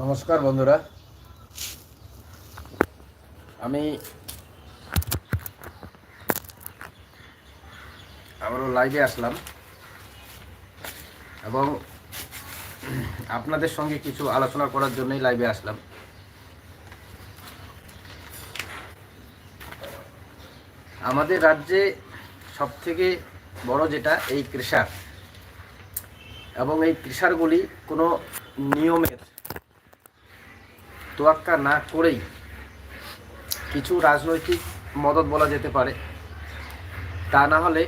নমস্কার বন্ধুরা। আমি আবারও লাইভে আসলাম এবং আপনাদের সঙ্গে কিছু আলোচনা করার জন্যই লাইভে আসলাম। আমাদের রাজ্যে সবথেকে বড় যেটা এই কৃষার এবং এই কৃষারগুলি কোনো নিয়মের তোয়াক্কা না করেই কিছু রাজনৈতিক মদত বলা যেতে পারে। তা না হলে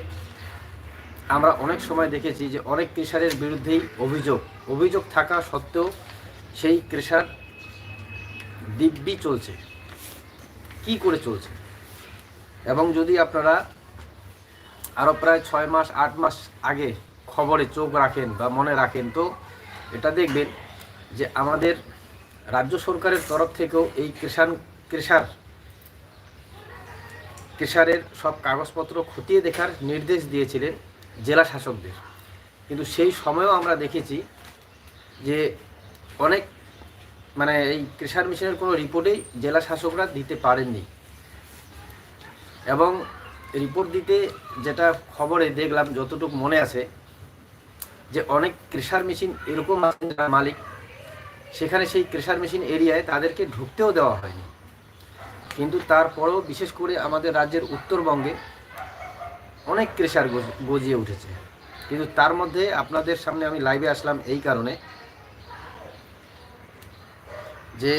আমরা অনেক সময় দেখেছি যে অনেক কৃষারের বিরুদ্ধেই অভিযোগ। অভিযোগ থাকা সত্ত্বেও সেই কৃষার দিব্যি চলছে। কি করে চলছে? এবং যদি আপনারা আরও প্রায় ছয় মাস, আট মাস আগে খবরে চোখ রাখেন বা মনে রাখেন, তো এটা দেখবেন যে আমাদের রাজ্য সরকারের তরফ থেকেও এই কৃষাণ কৃষার কৃষারের সব কাগজপত্র খতিয়ে দেখার নির্দেশ দিয়েছিলেন জেলা শাসকদের। কিন্তু সেই সময়েও আমরা দেখেছি যে অনেক মানে এই কৃষার মিশনের কোনো রিপোর্টেই জেলা শাসকরা দিতে পারেননি। এবং রিপোর্ট দিতে যেটা খবরে দেখলাম, যতটুকু মনে আছে, যে অনেক কৃষার মেশিন এরকম যারা মালিক সেখানে সেই ক্রেশার মেশিন এরিয়ায় তাদেরকে ঢুকতেও দেওয়া হয়নি। কিন্তু তারপরেও বিশেষ করে আমাদের রাজ্যের উত্তরবঙ্গে অনেক ক্রেশার গজিয়ে উঠেছে। কিন্তু তার মধ্যে আপনাদের সামনে আমি লাইভে আসলাম এই কারণে যে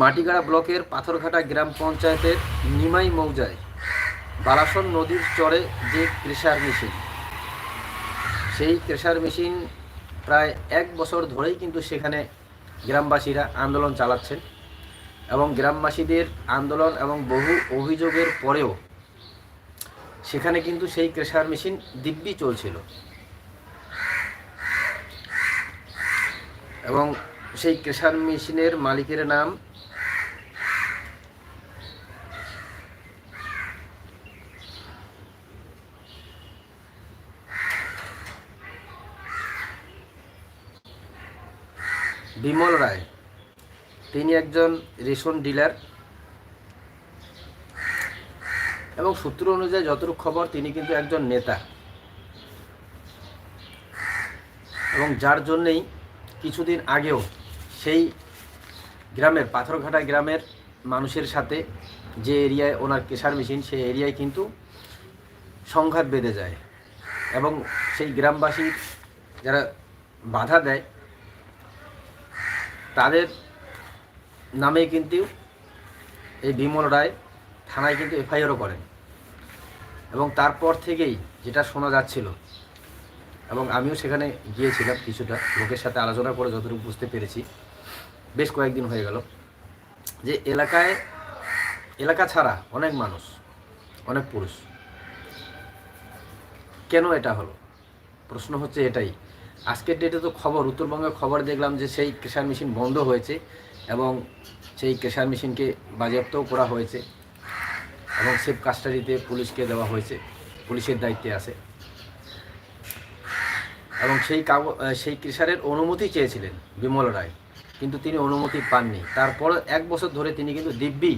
মাটিগাড়া ব্লকের পাথরঘাটা গ্রাম পঞ্চায়েতের নিমাই মৌজায় বারাসন নদীর চরে যে ক্রেশার মেশিন, সেই ক্রেশার মেশিন প্রায় এক বছর ধরেই কিন্তু সেখানে গ্রামবাসীরা আন্দোলন চালাচ্ছেন এবং গ্রামবাসীদের আন্দোলন এবং বহু অভিযোগের পরেও সেখানে কিন্তু সেই ক্রেশার মেশিন দিব্যি চলছিল। এবং সেই ক্রেশার মেশিনের মালিকের নাম বিমল রায়। তিনি একজন রেশন ডিলার এবং সূত্র অনুযায়ী যতটুকু খবর, তিনি কিন্তু একজন নেতা। এবং যার জন্যেই কিছুদিন আগেও সেই গ্রামের, পাথরঘাটা গ্রামের মানুষের সাথে যে এরিয়ায় ওনার কেশার মেশিন, সেই এরিয়ায় কিন্তু সংঘাত বেঁধে যায়। এবং সেই গ্রামবাসীর যারা বাধা দেয় তাদের নামে কিন্তু এই বিমল রায় থানায় কিন্তু এফআইআরও করেন। এবং তারপর থেকেই যেটা শোনা যাচ্ছিল, এবং আমিও সেখানে গিয়েছিলাম কিছুটা, লোকের সাথে আলোচনা করে যতটুকু বুঝতে পেরেছি, বেশ কয়েকদিন হয়ে গেল, যে এলাকায়, এলাকা ছাড়া অনেক মানুষ, অনেক পুরুষ। কেন এটা হলো? প্রশ্ন হচ্ছে এটাই আজকের ডেটে তো খবর, উত্তরবঙ্গের খবর দেখলাম যে সেই ক্রেশার মেশিন বন্ধ হয়েছে এবং সেই ক্রেশার মেশিনকে বাজেয়াপ্তও করা হয়েছে এবং সেফ কাস্টাডিতে পুলিশকে দেওয়া হয়েছে, পুলিশের দায়িত্বে আছে। এবং সেই কাগজ সেই কৃষারের অনুমতি চেয়েছিলেন বিমল রায়, কিন্তু তিনি অনুমতি পাননি। তারপর এক বছর ধরে তিনি কিন্তু দিব্যি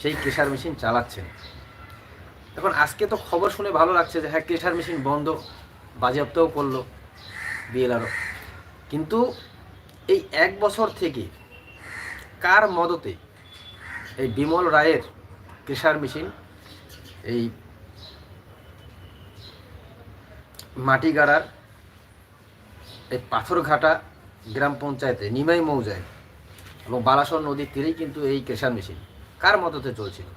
সেই ক্রেশার মেশিন চালাচ্ছেন। এখন আজকে তো খবর শুনে ভালো লাগছে যে হ্যাঁ ক্রেশার মেশিন বন্ধ, বাজেয়াপ্তও করল। বিএলআরও কিন্তু এই এক বছর থেকে কার মদতে এই বিমল রায়ের কেশার মেশিন, এই মাটিগাড়ার এই পাথরঘাটা গ্রাম পঞ্চায়েতে নিমাই মৌজায় এবং বালাসর নদীর তীরেই কিন্তু এই কেশার মেশিন কার মদতে চলছিল?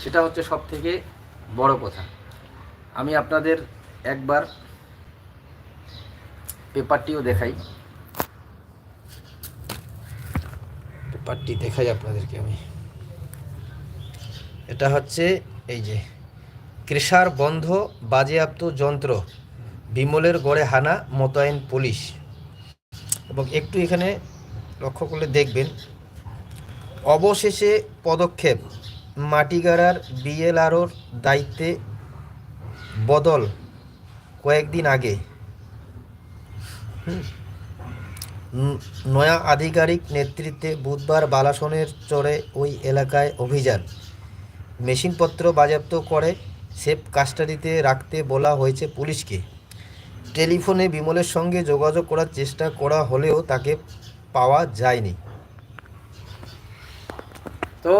সেটা হচ্ছে সব থেকে বড় কথা। আমি আপনাদের একবার পেপারটিও দেখাই। পেপারটি দেখাই আপনাদেরকে আমি। এটা হচ্ছে এই যে কৃষার বন্ধ বাজেয়াপ্ত যন্ত্র, বিমলের গড়ে হানা মোতায়েন পুলিশ। এবং একটু এখানে লক্ষ্য করলে দেখবেন, অবশেষে পদক্ষেপ, মাটিগাড়ার বিএলআরওর দায়িত্বে বদল কয়েকদিন আগে। নয়া আধিকারিক নেতৃত্বে বুধবার বালাসনের চরে ওই এলাকায় অভিযান। মেশিনপত্র বাজেয়াপ্ত করে সেফ কাস্টাডিতে রাখতে বলা হয়েছে পুলিশকে। টেলিফোনে বিমলের সঙ্গে যোগাযোগ করার চেষ্টা করা হলেও তাকে পাওয়া যায়নি। তো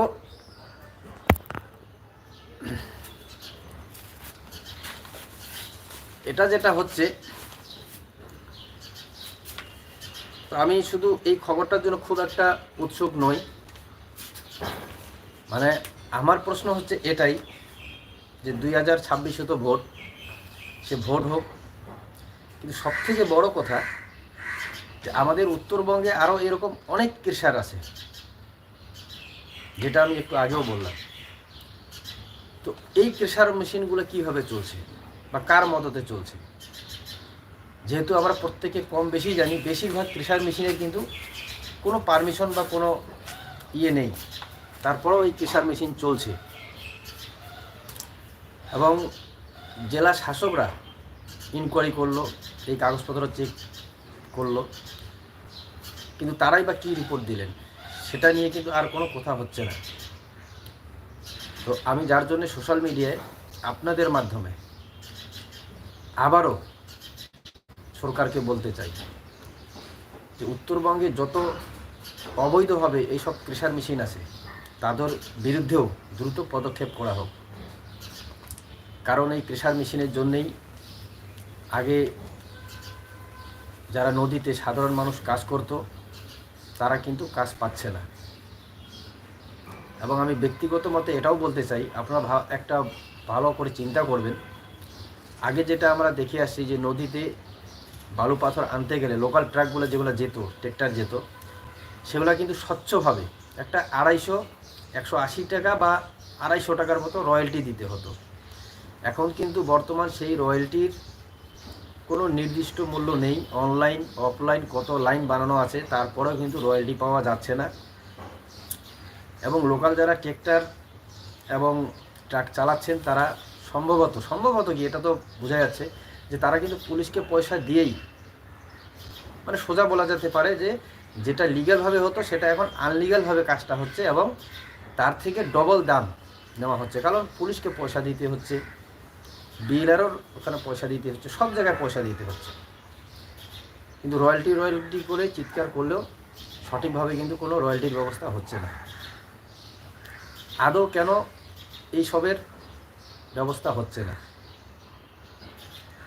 এটা যেটা হচ্ছে তো আমি শুধু এই খবরটার জন্য খুব একটা উৎসুক নই। মানে আমার প্রশ্ন হচ্ছে এটাই যে দুই হাজার ছাব্বিশে তো ভোট, সে ভোট হোক। কিন্তু সবথেকে বড় কথা যে আমাদের উত্তরবঙ্গে আরও এরকম অনেক কৃষার আছে, যেটা আমি একটু আগেও বললাম। তো এই প্রেশার মেশিনগুলো কীভাবে চলছে বা কার মদতে চলছে? যেহেতু আমরা প্রত্যেকে কম বেশি জানি, বেশিরভাগ প্রেশার মেশিনের কিন্তু কোনো পারমিশন বা কোনো ইয়ে নেই। তারপরেও এই প্রেশার মেশিন চলছে। এবং জেলা শাসকরা ইনকোয়ারি করল, এই কাগজপত্র চেক করল, কিন্তু তারাই বা কী রিপোর্ট দিলেন, সেটা নিয়ে কিন্তু আর কোনো কথা হচ্ছে না। তো আমি যার জন্য সোশ্যাল মিডিয়ায় আপনাদের মাধ্যমে আবারও সরকারকে বলতে চাই যে উত্তরবঙ্গে যত অবৈধভাবে এইসব প্রেশার মেশিন আছে, তাদের বিরুদ্ধেও দ্রুত পদক্ষেপ করা হোক। কারণ এই প্রেশার মেশিনের জন্যেই আগে যারা নদীতে সাধারণ মানুষ কাজ করত, তারা কিন্তু কাজ পাচ্ছে না। এবং আমি ব্যক্তিগত মতে এটাও বলতে চাই, আপনারা একটা ভালো করে চিন্তা করবেন। আগে যেটা আমরা দেখে আসছি যে নদীতে বালু পাথর আনতে গেলে লোকাল ট্রাকগুলো যেগুলো যেত ট্রেক্টর যেত, সেগুলো কিন্তু স্বচ্ছভাবে একটা আড়াইশো, একশো আশি টাকা বা আড়াইশো টাকার মতো রয়্যালটি দিতে হতো। এখন কিন্তু বর্তমান সেই রয়্যালটির কোনো নির্দিষ্ট মূল্য নেই। অনলাইন অফলাইন কত লাইন বানানো আছে, তারপরেও কিন্তু রয়্যালটি পাওয়া যাচ্ছে না। এবং লোকাল যারা ট্রেক্টর এবং ট্রাক চালাচ্ছেন, তারা সম্ভবত সম্ভবত কি? এটা তো বোঝা যাচ্ছে। যে তারা কিন্তু পুলিশকে পয়সা দিয়েই মানে সোজা বলা যেতে পারে যে যেটা লিগ্যালভাবে হতো সেটা এখন আনলিগ্যালভাবে কাজটা হচ্ছে এবং তার থেকে ডবল দাম নেওয়া হচ্ছে। কারণ পুলিশকে পয়সা দিতে হচ্ছে ডিলারও ওখানে পয়সা দিতে হচ্ছে, সব জায়গায় পয়সা দিতে হচ্ছে। কিন্তু রয়্যালটি রয়্যালটি করে চিৎকার করলেও সঠিকভাবে কিন্তু কোনো রয়্যালটির ব্যবস্থা হচ্ছে না। আদৌ কেন এই সবের ব্যবস্থা হচ্ছে না?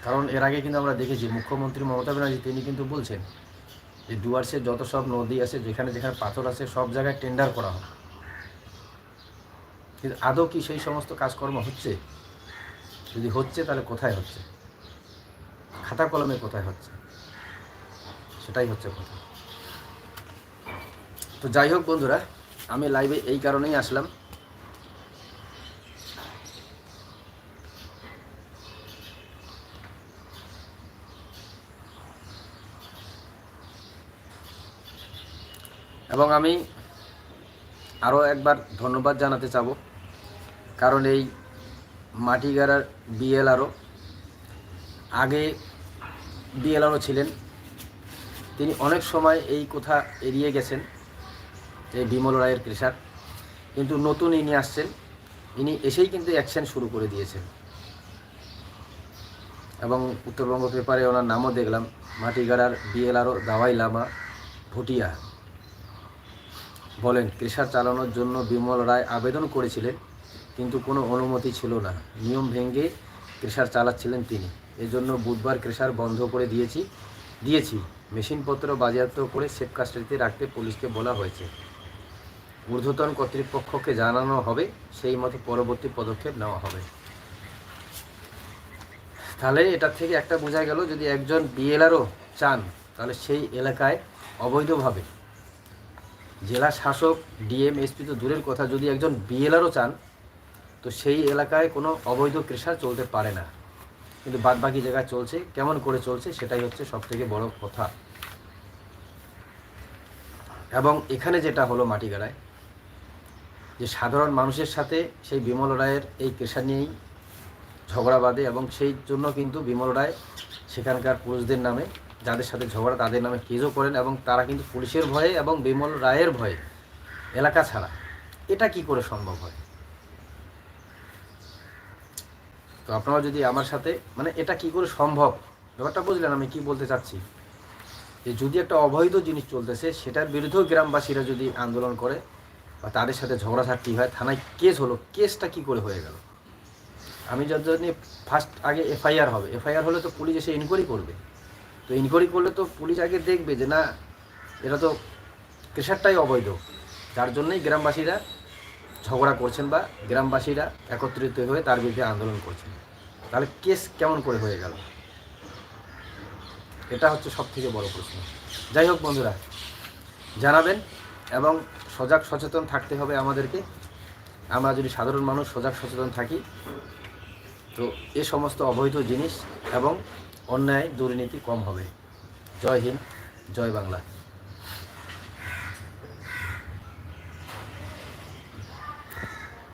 কারণ এর আগে কিন্তু আমরা দেখেছি মুখ্যমন্ত্রী মমতা ব্যানার্জি, তিনি কিন্তু বলছেন যে ডুয়ার্সের যত সব নদী আছে, যেখানে যেখানে পাথর আছে, সব জায়গায় টেন্ডার করা হবে। কিন্তু আদৌ কি সেই সমস্ত কাজকর্ম হচ্ছে? যদি হচ্ছে, তাহলে কোথায় হচ্ছে? খাতা কলমে কোথায় হচ্ছে? সেটাই হচ্ছে কথা। তো যাই হোক বন্ধুরা, আমি লাইভে এই কারণেই আসলাম। এবং আমি আরও একবার ধন্যবাদ জানাতে চাবো, কারণ এই মাটিগাড়ার বিএলআরও আগে বিএলআরও ছিলেন। তিনি অনেক সময় এই কথা এড়িয়ে গেছেন যে বিমল রায়ের কৃষার কিন্তু নতুন ইনি আসছেন, ইনি এসেই কিন্তু অ্যাকশন শুরু করে দিয়েছেন। এবং উত্তরবঙ্গ পেপারে ওনার নামও দেখলাম, মাটিগাড়ার বিএলআরও দাওয়াই লামা ভুটিয়া। বলেন ক্রেশার চালানোর জন্য বিমল রায় আবেদন করেছিলেন, কিন্তু কোনো অনুমতি ছিল না। নিয়ম ভেঙে ক্রেশার চালাচ্ছিলেন তিনি। এজন্য বুধবার ক্রেশার বন্ধ করে দিয়েছি দিয়েছি। মেশিনপত্র বাজেয়াপ্ত করে সেফ কাস্টাডিতে রাখতে পুলিশকে বলা হয়েছে। ঊর্ধ্বতন কর্তৃপক্ষকে জানানো হবে, সেই মতো পরবর্তী পদক্ষেপ নেওয়া হবে। তাহলে এটার থেকে একটা বোঝা গেল, যদি একজন বিএলআরও চান, তাহলে সেই এলাকায় অবৈধভাবে জেলা শাসক, ডিএম, এসপি তো দূরের কথা, যদি একজন বিএলআরও চান, তো সেই এলাকায় কোনো অবৈধ ক্রেশার চলতে পারে না। কিন্তু বাদ বাকি জায়গায় চলছে, কেমন করে চলছে সেটাই হচ্ছে সব থেকে বড় কথা। এবং এখানে যেটা হলো মাটিগাড়ায়, যে সাধারণ মানুষের সাথে সেই বিমল রায়ের এই পেশা নিয়েই ঝগড়া বাঁধে এবং সেই জন্য কিন্তু বিমল রায় সেখানকার পুরুষদের নামে যাদের সাথে ঝগড়া, তাদের নামে কেসও করেন এবং তারা কিন্তু পুলিশের ভয়ে এবং বিমল রায়ের ভয়ে এলাকা ছাড়া। এটা কি করে সম্ভব হয়? তো আপনারা যদি আমার সাথে মানে এটা কি করে সম্ভব? ব্যাপারটা বুঝলেন আমি কি বলতে চাচ্ছি? যে যদি একটা অবৈধ জিনিস চলতেছে, সেটার বিরুদ্ধেও গ্রামবাসীরা যদি আন্দোলন করে বা তাদের সাথে ঝগড়াঝাটি হয়, থানায় কেস হলো, কেসটা কি করে হয়ে গেল? আমি যত নিয়ে ফার্স্ট আগে এফআইআর হবে, এফআইআর হলে তো পুলিশ এসে ইনকোয়ারি করবে। তো ইনকোয়ারি করলে তো পুলিশ আগে দেখবে যে না এটা তো প্রেশারটাই অবৈধ। যার জন্যই গ্রামবাসীরা ঝগড়া করছেন বা গ্রামবাসীরা একত্রিত হয়ে তার বিরুদ্ধে আন্দোলন করছেন। তাহলে কেস কেমন করে হয়ে গেল? এটা হচ্ছে সব থেকে বড় প্রশ্ন। যাই হোক বন্ধুরা, জানাবেন এবং সজাগ সচেতন থাকতে হবে আমাদেরকে। আমরা যদি সাধারণ মানুষ সজাগ সচেতন থাকি, তো এ সমস্ত অবৈধ জিনিস এবং অন্যায় দুর্নীতি কম হবে। জয় হিন্দ জয় বাংলা।